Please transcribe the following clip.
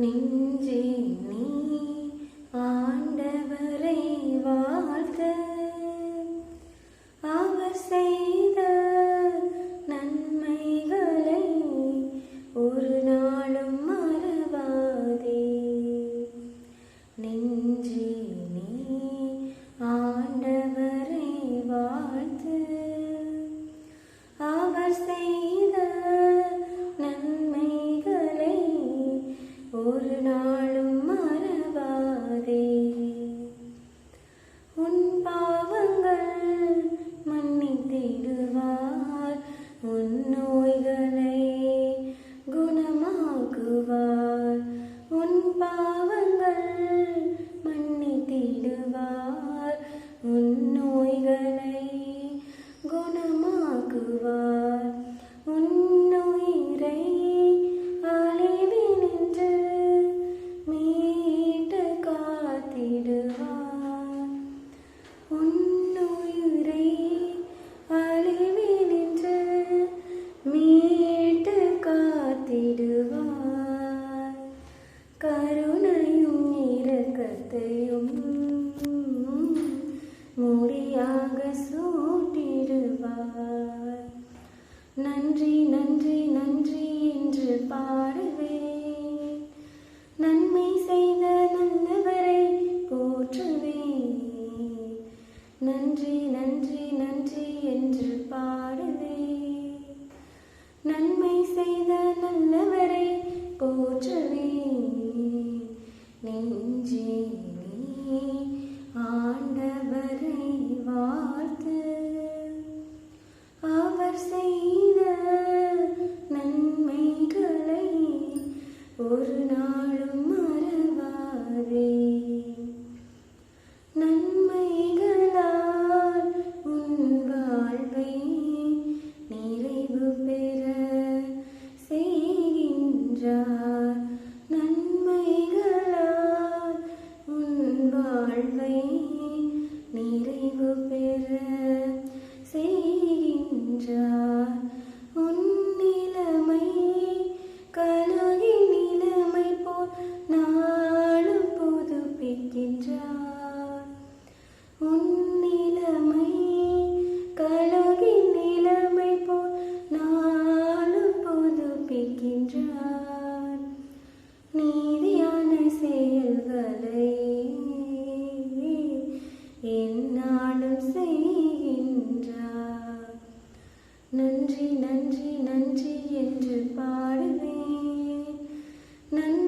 நெஞ்சே நீ ஆண்டவரை வாழ்த்த இரக்கத்தையும் முடியாக சூட்டிடுவார். நன்றி நன்றி நன்றி என்று பாடுவேன். நன்மை செய்த நல்லவரை போற்றுவேன். நன்றி நன்றி நன்றி என்று நெஞ்சே ஆண்டவரை வாழ்த்து. அவர் செய்த நன்மைகளை ஒரு நாளும் மறவாதே. வாழ்வை நிறைவு பெற செய்கின்றார். நன்றி நன்றி நன்றி என்று பாடுவேன். நன்றி.